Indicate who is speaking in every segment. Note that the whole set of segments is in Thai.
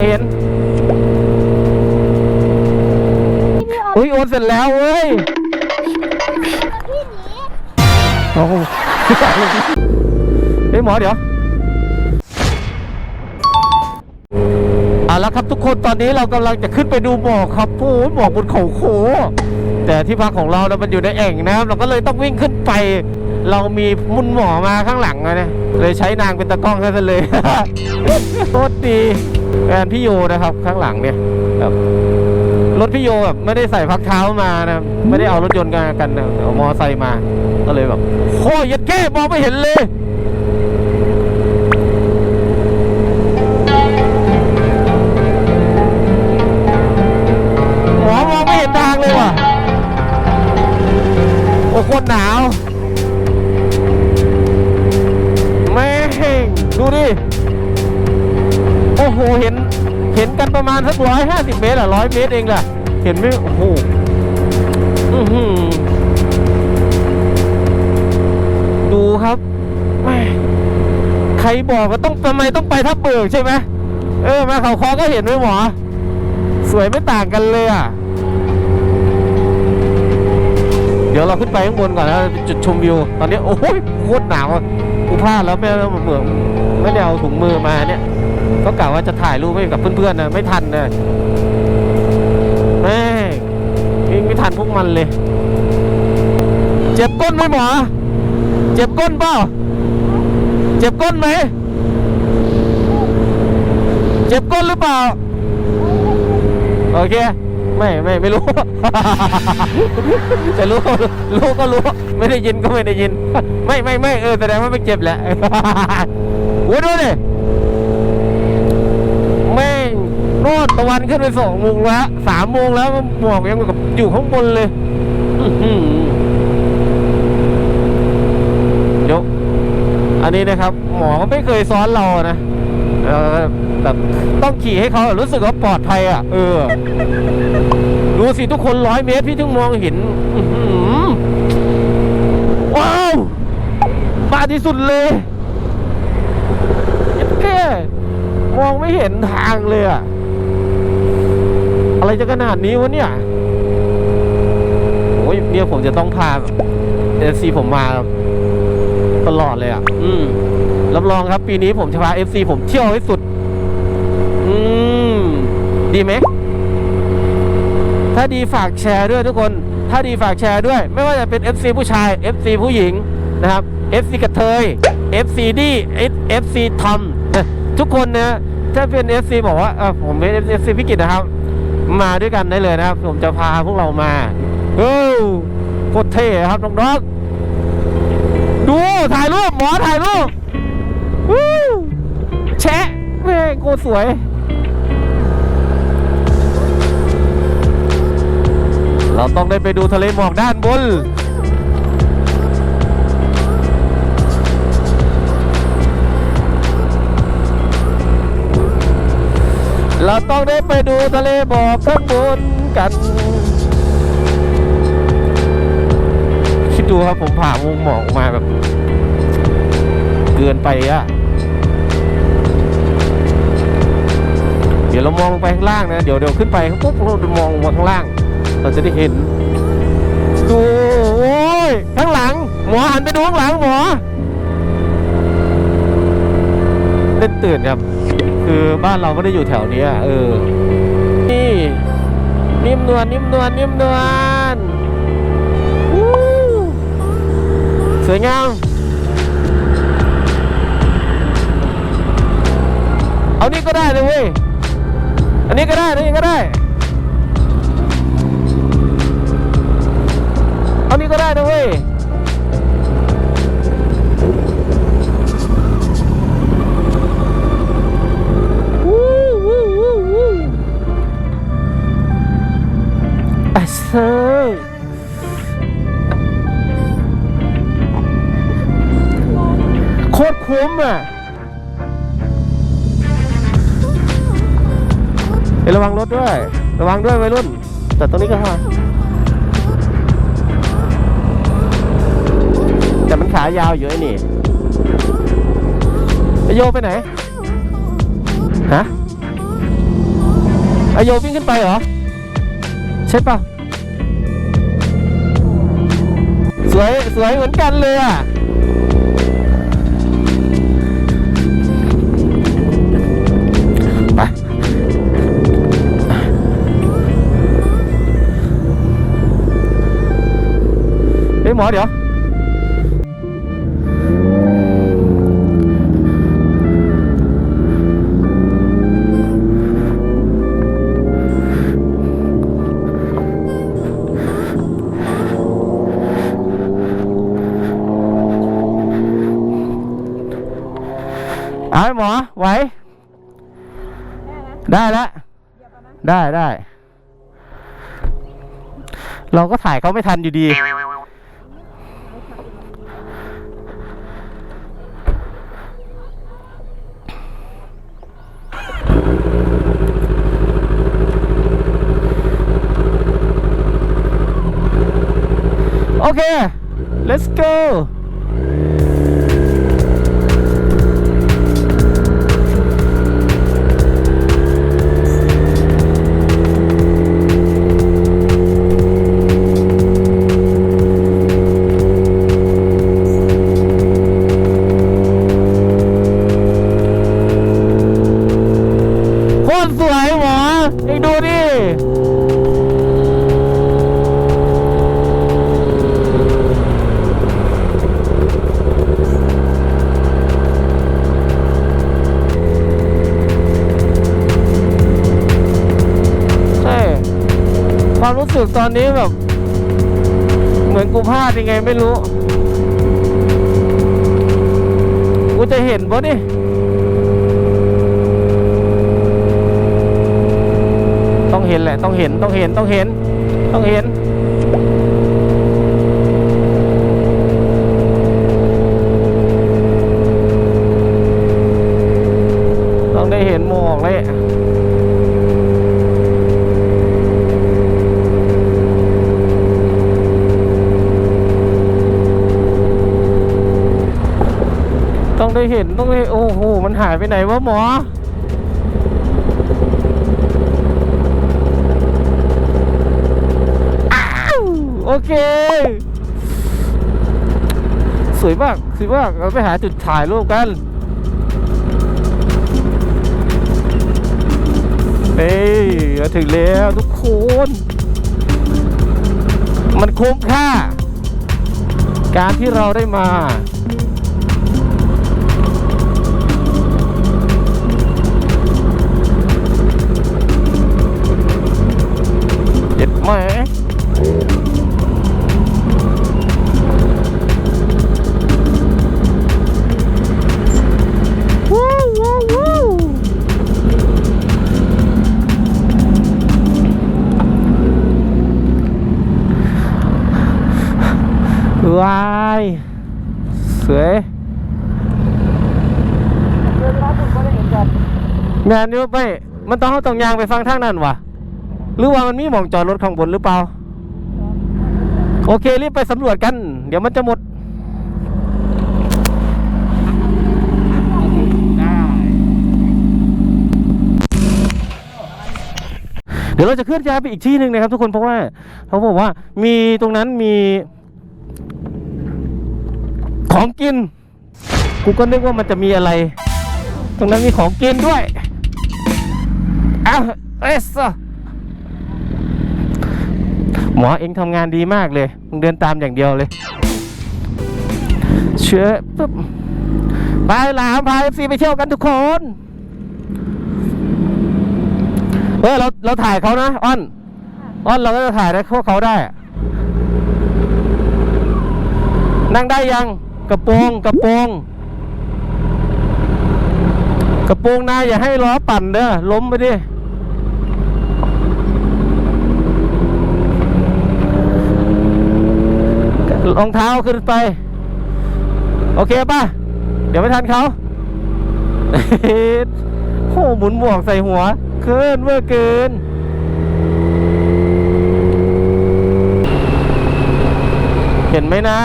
Speaker 1: เห็นอุ้ยโอนเสร็จแล้วเว้ยโอ้โหเฮ้ยหมอเดี๋ยวเอาละครับทุกคนตอนนี้เรากำลังจะขึ้นไปดูหมอกครับโอ้หมอกบนเขาโขแต่ที่พักของเราเนี่ยมันอยู่ในแอ่งนะครับเราก็เลยต้องวิ่งขึ้นไป เรามีมุนหมอมาข้างหลังอะนะเลยใช้นางเป็นตะกล้องแค่นั้นเลยโคตรดี แฟนพี่โยนะครับข้างหลังเนี่ยแบบรถพี่โยแบบไม่ได้ใส่พักเท้ามานะไม่ได้เอารถยนต์กันกันนะเอามอไซค์มา ก็เลยแบบโคตรยัดแก้มองไม่เห็นเลย โอ้โหเห็นเห็นกันประมาณสักร้อยห้าสิบเมตรอะร้อยเมตรเองแหละเห็นไหมโอ้โหอือหือดูครับใครบอกว่าต้องทำไมต้องไปทับเบิกใช่ไหมเออมาเขาคอก็เห็นไหมหมอ สวยไม่ต่างกันเลยอะเดี๋ยวเราขึ้นไปข้างบนก่อนนะจุดชมวิว ตอนนี้โอ้ยโคตรหนาวอะกูพลาดแล้วไม่เหมือนไม่ได้เอาถุงมือมาเนี่ย ก็กะว่าจะถ่ายรูปให้กับเพื่อนๆนะไม่ทันนะแม่ไม่ไม่ทันพวกมันเลย เจ็บก้นไหมหมอ เจ็บก้นเปล่า เจ็บก้นไหม เจ็บก้นหรือเปล่า โอเค ไม่ไม่ไม่รู้แต่รู้รู้ก็รู้ ไม่ได้ยินก็ไม่ได้ยิน ไม่ไม่ไม่เออแสดงว่าไม่เจ็บแหละโอ้ยดูดิแม่ง โนดตะวันขึ้นไปสองโมงแล้วสามโมงแล้วหมอกยังกับอยู่ข้างบนเลยยวอันนี้นะครับ หมอก็ไม่เคยซ้อนเรานะแบบต้องขี่ให้เขารู้สึกว่าปลอดภัยอะ เออ ดูสิทุกคนร้อยเมตรพี่ถึงมองเห็นว้าวมาที่สุดเลยแค่มองไม่เห็นทางเลยอะ อะไรจะขนาดนี้วะเนี่ยโอ้ยเนี่ยผมจะต้องพาเอซีผมมาตลอดเลยอะ อืมรับรองครับ ปีนี้ผมจะพาเอฟซีผมเที่ยวให้สุด อืม ดีไหม ถ้าดีฝากแชร์ด้วยทุกคน ถ้าดีฝากแชร์ด้วย ไม่ว่าจะเป็น FC ผู้ชาย FC ผู้หญิงนะครับ FC กระเทย FC ดี FC ทอมทุกคนนะถ้าเป็น FC บอกว่าเออผมเป็น FC พิกิตนะครับ มาด้วยกันได้เลยนะครับ ผมจะพาพวกเรามาเอ้โคตรเท่ครับน้องๆดูถ่ายรูปหมอถ่ายรูปวู้แชะแม่งโคตรสวยเราต้องได้ไปดูทะเลหมอกด้านบน เราต้องได้ไปดูทะเลหมอกข้างบนกัน คิดดูครับผมผ่ามุมหมอกมาแบบ เกินไปอะเดี๋ยวเรามองลงไปข้างล่างนะ เดี๋ยวเดี๋ยวขึ้นไปปุ๊บเราจะมองลงมาข้างล่าง เราจะได้เห็น ดูโอ้ยข้างหลัง หมอหันไปดูข้างหลังหมอเล่นตื่นครับ คือบ้านเราไม่ได้อยู่แถวนี้เออ นี่นิ่มนวลนิ่มนวลนิ่มนวลสวยงาม เอานี่ก็ได้เลยเว้ย อันนี้ก็ได้อันนี้ก็ได้ เอานี่ก็ได้นะ วังรถด้วย ระวังด้วยวัยรุ่น แต่ตรงนี้ก็ห้าแต่มันขายาวอยู่ไอ้นี่ไอโยไปไหน ฮะอโยวิ่งขึ้นไปเหรอ ใช่ปะสวย สวยเหมือนกันเลยอะ หมอเดี๋ยวเอาหมอไหว ได้แล้วได้ได้ เราก็ถ่ายเขาไม่ทันอยู่ดี โอเค let's go รู้สึกตอนนี้แบบ เหมือนกูพลาดยังไงไม่รู้ กูจะเห็นปะนี่ต้องเห็นแหละ ต้องเห็นต้องเห็นต้องเห็น ต้องเห็น ได้เห็นต้องได้โอ้โห มันหายไปไหนวะหมอ โอเค สวยมาก สวยมาก เราไปหาจุดถ่ายรูปกันเฮ้ยมาถึงแล้วทุกคน มันคุ้มค่า การที่เราได้มา หมวู้วู้วู้วายสวยแมนยูไปมันต้องเข้าต้องยางไปฟังทางนั้นวะ หรือว่ามันมีหมองจอดรถข้างบนหรือเปล่า โอเค รีบไปสำรวจกัน เดี๋ยวมันจะหมดเดี๋ยวเราจะเคลื่อนย้ายไปอีกที่หนึ่งนะครับ ทุกคนเพราะว่าเขาบอกว่ามีตรงนั้นมีของกิน กูก็นึกว่ามันจะมีอะไร ตรงนั้นมีของกินด้วยอ้าวเอส หมอเองทำงานดีมากเลยมึงเดินตามอย่างเดียวเลย เชื่อปุ๊บไปหลามพาอฟซีไปเที่ยวกันทุกคน เออเราเราถ่ายเขานะอ้อนอ้อนเราก็จะถ่ายได้พวกเขาได้ นั่งได้ยังกระโปรงกระโปรงกระโปรงนายอย่าให้ล้อปั่นเด้อล้มไปดิ รองเท้าขึ้นไป โอเคป่ะ เดี๋ยวไม่ทันเขาโอ้หมุนหมวกใส่หัวเกินเมื่อเกินเห็นไหมนะ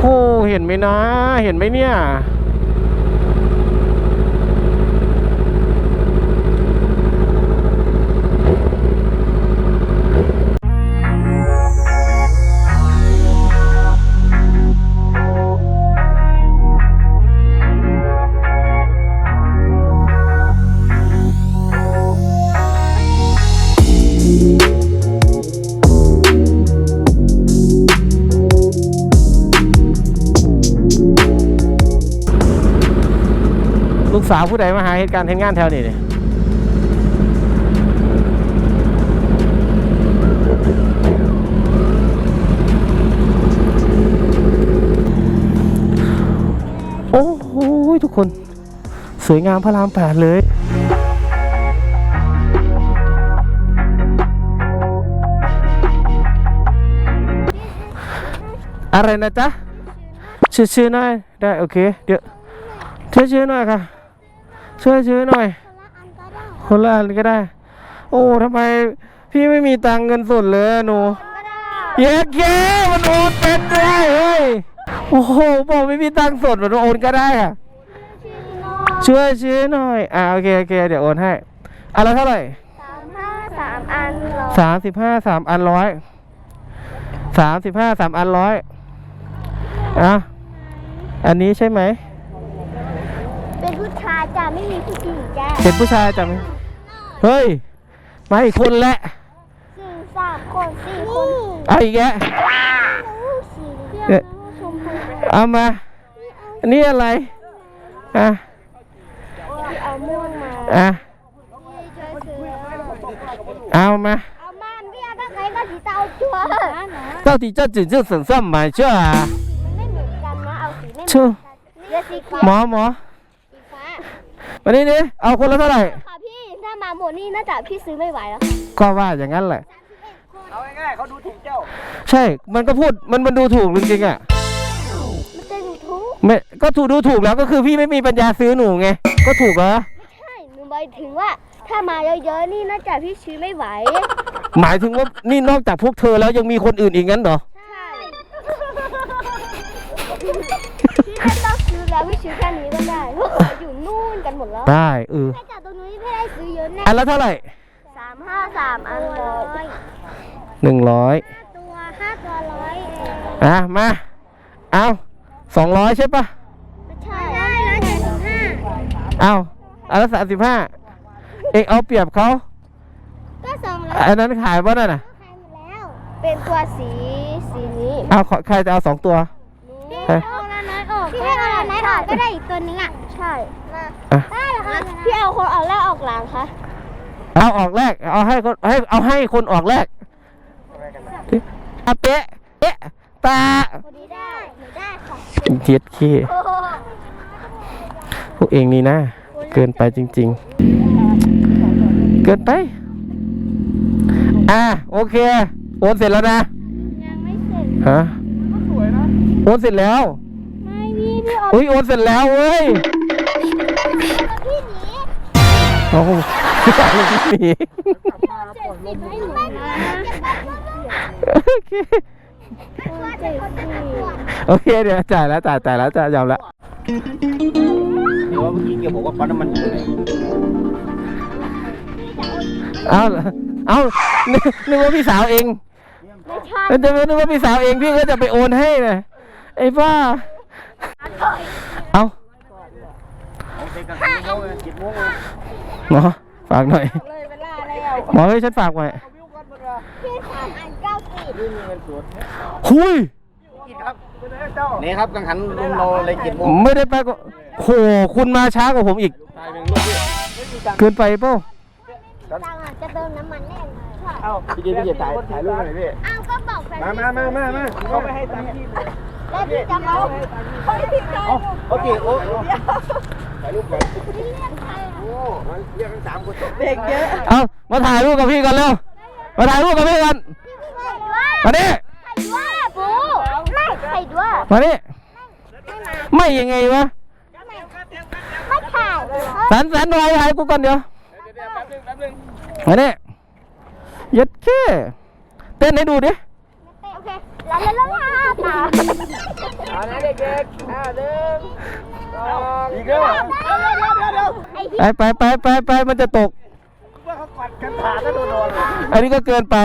Speaker 1: โอ้เห็นไหมนะ เห็นไหมเนี่ย ลูกสาวผู้ใดมาหาเหตุการณ์เห็นงานแถวนี้เนี่ยโอ้โหทุกคน สวยงามพระรามแปดเลยอะไรนะจ๊ะชื่อชื่อหน่อยได้โอเคเดี๋ยวช่วยชื่อหน่อยค่ะ ช่วยชื่อหน่อย คนละอันก็ได้ โอ้ทำไมพี่ไม่มีตังค์เงินสดเลยอะหนูเย้เย้มันโอนเป็นได้เฮ้ยโอ้โหบอกไม่มีตังค์สดมันโอนก็ได้อะช่วยชื่อหน่อยอ่าโอเคโอเคเดี๋ยวโอนให้อะแล้วเท่าไหร่
Speaker 2: สามห้าสามอันเหรอ
Speaker 1: สามสิบห้าสามอันร้อยสามสิบห้าสามอันร้อยอะอันนี้ใช่ไหม
Speaker 2: เป็นผู้ ชายจ้ะไม่มีผู้หญิงจ้ะ
Speaker 1: เป็นผู้ชายจังเฮ้ย มาอีกคนแหละ
Speaker 2: สี่สามคนสี่คน
Speaker 1: เอาอีกแก
Speaker 2: สีเขี
Speaker 1: เอ๊ะ
Speaker 2: ยวชมพู
Speaker 1: เอามา อันนี้อะไร อ่ะ
Speaker 2: ที่เอาม่วงมา
Speaker 1: อ่ะ
Speaker 2: ช่วยซื้อ
Speaker 1: เอามา
Speaker 2: เอามันพี่อาถ้าใครก็สีเตาชัวร์
Speaker 1: 到底这几就省上买去啊？
Speaker 2: มันไ มานี่
Speaker 1: นี่เอาคนละเท่าไหร่
Speaker 2: ค่ะพี่ถ้ามาหมดนี่น่าจะพี่ซื้อไม่ไหวแล้ว
Speaker 1: ก็ว่าอย่างนั้นแหละ
Speaker 3: เอาง่ายๆเขาดูถูกเจ้า
Speaker 1: ใช่ มันก็พูด มันมันดูถูกจริงๆอะ
Speaker 2: มันจะดูทุก
Speaker 1: ไม่ ก็ถูกดูถูกแล้วก็คือพี่ไม่มีปัญญาซื้อหนูไง ก็ถูกเหรอ
Speaker 2: ใช่หนูหมายถึงว่า ถ้ามาเยอะๆนี่น่าจะพี่ซื้อไม่ไหว
Speaker 1: หมายถึงว่านี่นอกจากพวกเธอแล้วยังมีคนอื่นอีกงั้นเหรอ
Speaker 2: ใช่ พี่ไม่ต้อง ซื้อแล้วพี่ซื้อแค่นี้ก็ได้เพราะเขาอยู่นู่นกันหมดแล้ว
Speaker 1: ได้เออ
Speaker 2: ถ้าจากตรงนี้พี่ได้ซื้อเยอะแน่
Speaker 1: อันละเท่าไหร่
Speaker 2: สามห้าสามอันร้อย
Speaker 1: หนึ่งร้อย
Speaker 2: ตัวห้าตัวร้อย
Speaker 1: อะมาเอาสองร้อยใช่ปะ
Speaker 2: ไม่ใช่ได้ร้อยเจ็ดสิบห้า
Speaker 1: เอาอันละสามสิบห้าเองเอาเปรียบเขา
Speaker 2: ก็สองร้อย
Speaker 1: อันนั้นขายป่ะนั่นน่ะ
Speaker 2: ขายหมดแล้ว เป็นตัวสีสีนี้
Speaker 1: เอาขอใครจะเอาสองตัว
Speaker 2: พี่
Speaker 1: เฮ้
Speaker 2: พี่ให้เอาละน้อยออกก็ได้อีกตัวนึงอะ ใช่
Speaker 1: อะ
Speaker 2: ได้เหรอคะพี่เอาคนออกแรกออกหลังคะ
Speaker 1: เอาออกแรก เอาให้คนให้เอาให้คนออกแรกอาเป๊ะเอ๊ะตา
Speaker 2: คนนี้ได้หนูได้ค่ะ
Speaker 1: เทียดขี้พวกเองนี่นะ เกินไปจริง ๆ เกินไป อะโอเค โอนเสร็จแล้วนะ
Speaker 2: ยังไม่เสร็จ
Speaker 1: ฮะโอนเสร็จแล้ว
Speaker 2: ไม่ พี่พี่ออก
Speaker 1: อุ้ยโอนเสร็จแล้วเว้ย
Speaker 2: พี่หนี
Speaker 1: โอ้โหพี่หนี
Speaker 2: เจ็ดสิบให้หนูนะ
Speaker 1: โอเค
Speaker 2: เจ็ดสิบ
Speaker 1: โอเคเดี๋ยวจ่ายแล้วจ่ายจ่ายแล้วจ่ายยอมแล้ว
Speaker 3: เดี๋ยวเมื่อกี้แกบอกว่าปั๊มน้ำมันอยู่ไหน
Speaker 1: เอาเอานึกนึกว่าพี่สาวเอง
Speaker 2: ไม่ใช่
Speaker 1: แล้วจะนึกว่าพี่สาวเองพี่ก็จะไปโอนให้นะไอ้บ้า เอา
Speaker 3: โอเคกันกี่โมงเลยกี่โมงเลย
Speaker 1: หมอฝากหน่อย
Speaker 2: เลยเวลาแล้ว
Speaker 1: หมอให้ฉันฝากไว้
Speaker 2: พี่สามอันเก้าสิบ
Speaker 3: นี่มีเงินสด
Speaker 1: หุย
Speaker 3: กินครับนี่ครับกังหันลงเราเลยกี่โมง
Speaker 1: ไม่ได้ไปก็โหคุณมาช้ากว่าผมอีก
Speaker 3: ตายเป็นลูกพี่
Speaker 1: เกินไปเปล่า
Speaker 2: ตังค์อะจะเติมน้ำมันแน่เลยใช่
Speaker 3: เอ้าพี่เจพี่จะถ่ายถ่ายรูปหน่อยพี่
Speaker 2: อ้าวก็บอกแฟน
Speaker 3: มามามามามาเขาไม่ให้ตังค์พี่
Speaker 2: แล้วพี่จะมาเขาไม่พี่ใคร
Speaker 3: โอเคโอ้ถ่ายรูปก่อนโอ้มันเรียกทั้งสามคนเด็กเยอะ
Speaker 1: เอามาถ่ายรูปกับพี่กันเร็วมาถ่ายรูปกับพี่กันมาดิ
Speaker 2: ใครด้วยปูไม่ใครด้วย
Speaker 1: มาดิไม่ยังไงวะ
Speaker 2: ไม่ถ่าย
Speaker 1: สันสันถ่ายถ่ายกูก่อนเดี๋ยวมาดิยัดแค่เต้นให้ดูดิ
Speaker 2: ลาลาลาลาตา
Speaker 3: เอานะเด็กๆอ่าหนึ่งสองอีกแล้ว
Speaker 2: ไป
Speaker 1: ไปไปไปไปมันจะตก
Speaker 3: ว่าเขากัดกันขาก็โดนโดน
Speaker 1: อันนี้ก็เกินไป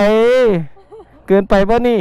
Speaker 1: เกินไปป่ะนี่